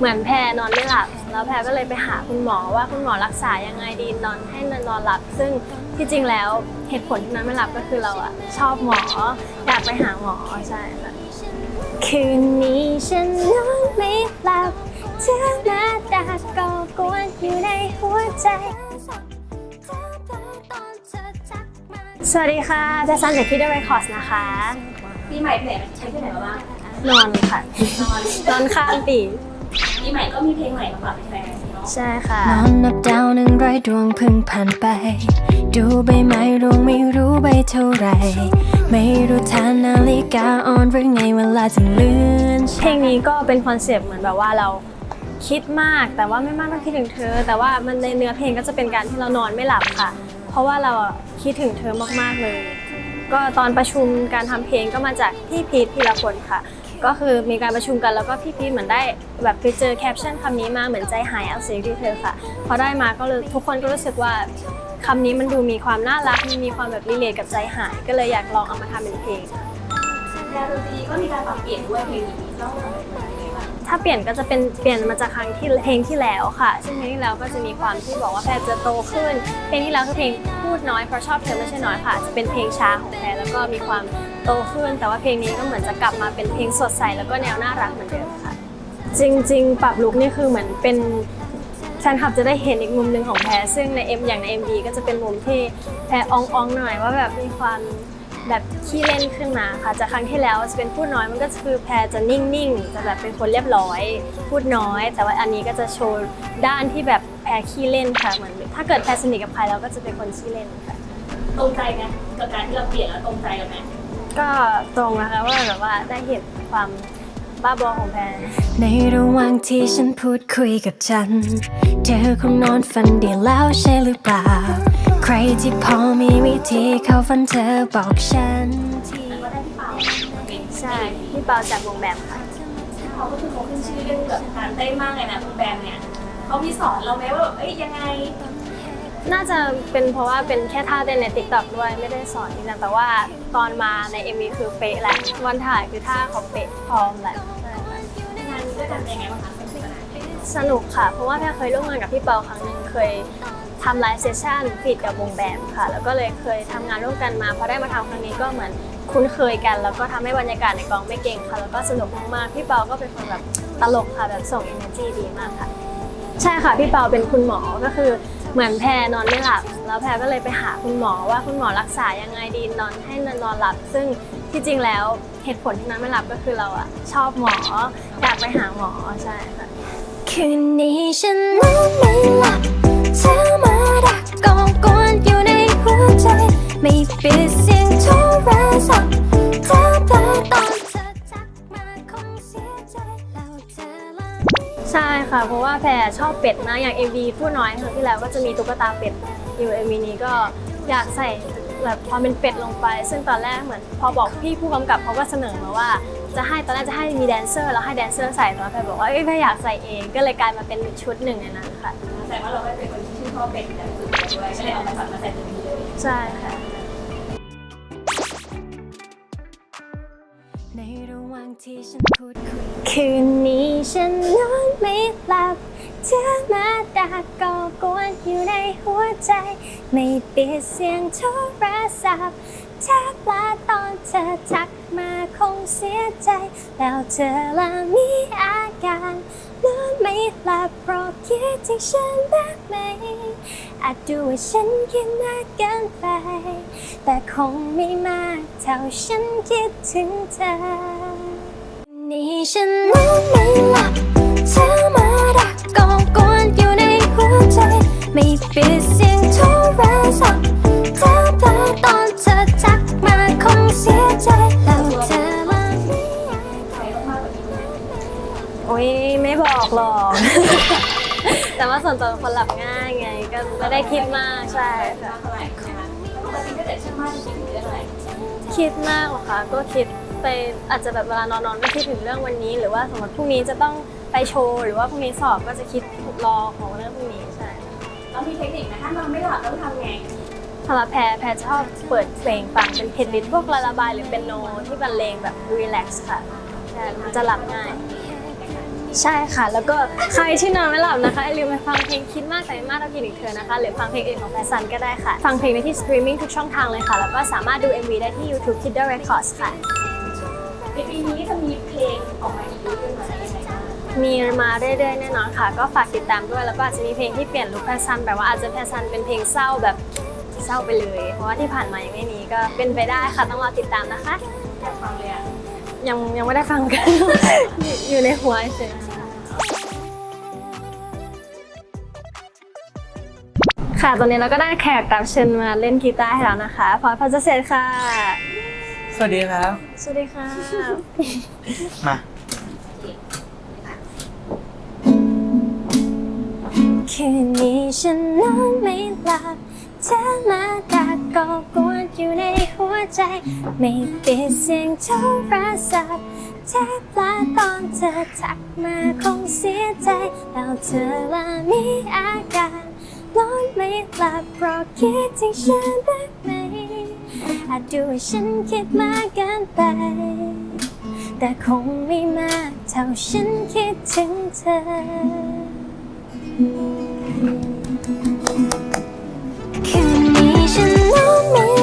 เหมือนแพรนอนไม่หลับแล้วแพรก็เลยไปหาคุณหมอว่าคุณหมอรักษายังไงดีนอนให้นอนหลับ ซึ่งที่จริงแล้วเหตุผลที่นอนไม่หลับก็คือเราอะชอบหมออยากไปหาหมอใช่ค่ะคืนนี้ฉันนอนไม่หลับเธอมาดักก่อกวนอยู่ในหัวใจสวัสดีค่ะแจสันจากคิดเดอร์เรคคอร์สนะคะปีใหม่เพลงใช้เพลงไหนมาบ้างนอนค่ะ นอนนอนข้างปี ปีใหม่ก็มีเพลงใหม่มาฝากแฟนๆเนาะใช่ค่ะ นอนนับดาวหนึ่งร้อยดวงเพึ่งผ่านไป ดูใบไม้ร่วงไม่รู้ใบเท่าไหรไม่รู้ทานนาฬิกาอ่อนหรือไงเวลาถึงเลื่อนเพลงนี้ก็เป็นคอนเซปต์เหมือนแบบว่าเราคิดมากแต่ว่าไม่มากต้องคิดถึงเธอ แต่ว่ามันในเนื้อเพลงก็จะเป็นการที่เรานอนไม่หลับค่ะ เพราะว่าเราอะคิดถึงเธอมากๆเลย ก็ตอนประชุมการทำเพลงก็มาจากพี่พีทพีรพลค่ะ ก็คือมีการประชุมกันแล้วก็พี่พีทเหมือนได้แบบไปเจอแคปชั่นคำนี้มาเหมือนใจหายเอาเสียงที่เธอค่ะ พอได้มาก็เลยทุกคนก็รู้สึกว่าคำนี้มันดูมีความน่ารักมันมีความแบบรีเลทกับใจหาย ก็เลยอยากลองเอามาทำเป็นเพลงแนวดนตรีก็มีการปรับเปลี่ยนด้วยเพลงนี้ต้องทำเป็นยังไงบ้างถ้าเปลี่ยนก็จะเป็นเปลี่ยนมาจากครั้งที่เพลงที่แล้วค่ะซึ่งเพลงที่แล้วก็จะมีความที่บอกว่าแพรจะโตขึ้น เพลงที่แล้วคือเพลงพูดน้อยเพราะชอบเธอไม่ใช่น้อยค่ะ จะเป็นเพลงช้าของแพรแล้วก็มีความ โตขึ้น แต่ว่าเพลงนี้ก็เหมือนจะกลับมาเป็นเพลงสดใสแล้วก็แนวน่ารักเหมือนเดิมค่ะ จริง ๆ ปรับลุคนี่คือเหมือนเป็นแฟนคลับจะได้เห็นอีกมุมหนึ่งของแพรซึ่งใน M อย่างใน MV ก็จะเป็นมุมที่แพรอ่องๆหน่อยว่าแบบมีความแบบขี้เล่นขึ้นมาค่ะจากครั้งที่แล้วจะเป็นพูดน้อยมันก็คือแพรจะนิ่งๆจะแบบเป็นคนเรียบร้อย พูดน้อย แต่ว่าอันนี้ก็จะโชว์ด้านที่แบบแพรขี้เล่นค่ะเหมือนถ้าเกิดแพรสนิทกับใครเราก็จะเป็นคนขี้เล่นค่ะ ตรงใจไหมกับการที่เราเปลี่ยนแล้วตรงใจกันไหม ก็ตรงนะคะว่าแบบว่าได้เห็นความบ้าบอของแพรในระหว่างที่ฉันพูดคุยกับฉัน เธอคงนอนฝันดีแล้วใช่หรือเปล่า ใครที่พอมีวิธีเข้าฝันเธอบอกฉันทีแล้วก็ได้พี่เปาเป็นใช่พี่เปาจากวงแบบค่ะเขาก็คือเขาขึ้นชื่อเรื่องแบบการเต้นมากเลยนะคุณแบมเนี่ยเขามีสอนเราไหมว่าแบบเอ้ยยังไง น่าจะเป็นเพราะว่าเป็นแค่ท่าเต้นในติ๊กต็อกด้วยไม่ได้สอนจริงๆแต่ว่าตอนมาใน MV คือเป๊ะแหละวันถ่ายคือท่าเขาเป๊ะพร้อมแหละงานนี้ด้วยกันเป็นยังไงบ้างคะสนุกค่ะ เพราะว่าแพรเคยร่วมงานกับพี่เปาครั้งหนึ่งเคยทำไลฟ์เซสชั่นฟีดกับวงแบมค่ะ แล้วก็เลยเคยทำงานร่วมกันมาพอได้มาทำครั้งนี้ก็เหมือนคุ้นเคยกัน แล้วก็ทำให้บรรยากาศในกองไม่เก่งค่ะ แล้วก็สนุกมากๆพี่เปาก็เป็นคนแบบตลกค่ะแบบส่ง energy ดีมากค่ะ ใช่ค่ะพี่เปาเป็นคุณหมอก็คือเหมือนแพรนอนไม่หลับ แล้วแพรก็เลยไปหาคุณหมอว่าคุณหมอรักษายังไงดีนอนให้นอนหลับ ซึ่งที่จริงแล้วเหตุผลที่นอนไม่หลับก็คือเราอะชอบหมออยากไปหาหมอใช่ค่ะคืนนี้ฉันนอนไม่หลับเธอมาดักกอง ค่ะเพราะว่าแพรชอบเป็ดนะอย่าง MV พูดน้อยครั้งที่แล้วก็จะมีตุ๊กตาเป็ดอยู่ MV นี้ก็อยากใส่แบบความเป็นเป็ดลงไป ซึ่งตอนแรกเหมือนพอบอกพี่ผู้กำกับเขาก็เสนอมาว่าจะให้ตอนแรกจะให้มีแดนเซอร์แล้วให้แดนเซอร์ใส่แต่ว่าแพรบอกว่าเอ้ยแพรอยากใส่เองก็เลยกลายมาเป็นชุดหนึ่งในนั้นค่ะแต่ว่าเราไม่เป็นคนที่ชื่นชอบเป็นแบบฝึกด้วยก็เลยเอามาตัดมาใส่ตรงนี้เลย ใช่ค่ะ ที่ฉันพูดคุยคืนนี้ฉันนอนไม่หลับเธอมาดักก่อกวนอยู่ในหัวใจ ไม่ปิดเสียงโทรศัพท์ถ้าปลาตอนเธอทักมาคงเสียใจ แล้วเธอละมีอาการนอนไม่หลับเพราะคิดถึงฉันบ้างไหมอาจดูว่าฉันคิดมากเกินไป แต่คงไม่มากเท่าฉันคิดถึงเธอ ฉันนอนไม่หลับเธอมาดักก่อกวนอยู่ในหัวใจ ไม่ปิดเสียงโทรศัพท์เธอเผลอตอนเธอทักมาคงเสียใจแล้วเธอละไม่อยากใครต้องมากกว่านี้ไหมโอ้ยไม่บอกหรอก แต่ว่าส่วนตัวเป็นคนหลับง่ายไง ก็ไม่ได้คิดมากใช่ค่ะคะปกติถ้าเกิดชื่อมากจริงๆคือเรื่องอะไรคิดมากเหรอคะก็คิด ไปอาจจะแบบเวลานอนๆก็คิดถึงเรื่องวันนี้ หรือว่าสมมติพรุ่งนี้จะต้องไปโชว์หรือว่าพรุ่งนี้สอบก็จะคิดรอของเรื่องพรุ่งนี้ใช่เรามีเทคนิคนะถ้านอนไม่หลับต้องทำไงสำหรับแพรแพรชอบเปิดเพลงฟังเป็นเพลย์ลิสต์พวกลาลาบายหรือเป็นโนที่บรรเลงแบบรีแลกซ์ค่ะใช่มันจะหลับง่ายอใช่ค่ะ แล้วก็ใครที่นอนไม่หลับนะคะอย่าลืมไปฟังเพลงคิดมากแต่ไม่มากเท่ากินอีกเธอนะคะ หรือฟังเพลงอื่นของแฟซันก็ได้ค่ะ ฟังเพลงได้ที่สตรีมมิ่งทุกช่องทางเลยค่ะ แล้วก็สามารถดู MV ได้ที่ YouTube Kidder Records ค่ะใน ปีนี้จะมีเพลงออกมาอีกเยอยไหมยังไงบ้ามีมาเรื่อยๆแน่นอนค่ะ ก็ฝากติดตามด้วยแล้วก็อาจจะมีเพลงที่เปลี่ยนลุคแฟซันแบบว่าอาจจะแฟซันเป็นเพลงเศร้าแบบเศร้าไปเลย เพราะว่าที่ผ่านมายังไม่มีก็เป็นไปได้ค่ะต้องรอติดตามนะคะ อยากฟังเลยอะยังยังไม่ได้ฟังกัน อยู่ในหัวเฉยค่ะ ตอนนี้เราก็ได้แขกรับเชิญมาเล่นกีตาร์ให้แล้วนะคะ พอพัชเศษค่ะ วัสดีครับ สวัสดีค่ะ มาคืนนี้ฉันนอนไม่หลับเธอมาดักก่อกวนอยู่ในหัวใจ ไม่ปิดเสียงโทรศัพท์แทบพลาดตอนเธอทักมาคงเสียใจ แล้วเธอละมีอาการนอนไม่หลับเพราะคิดถึงฉันบ้างไหม อาจดูฉันคิดมากเกินไป แต่คงไม่มากเท่าฉันคิดถึงเธอ คืนนี้ฉันนอนไม่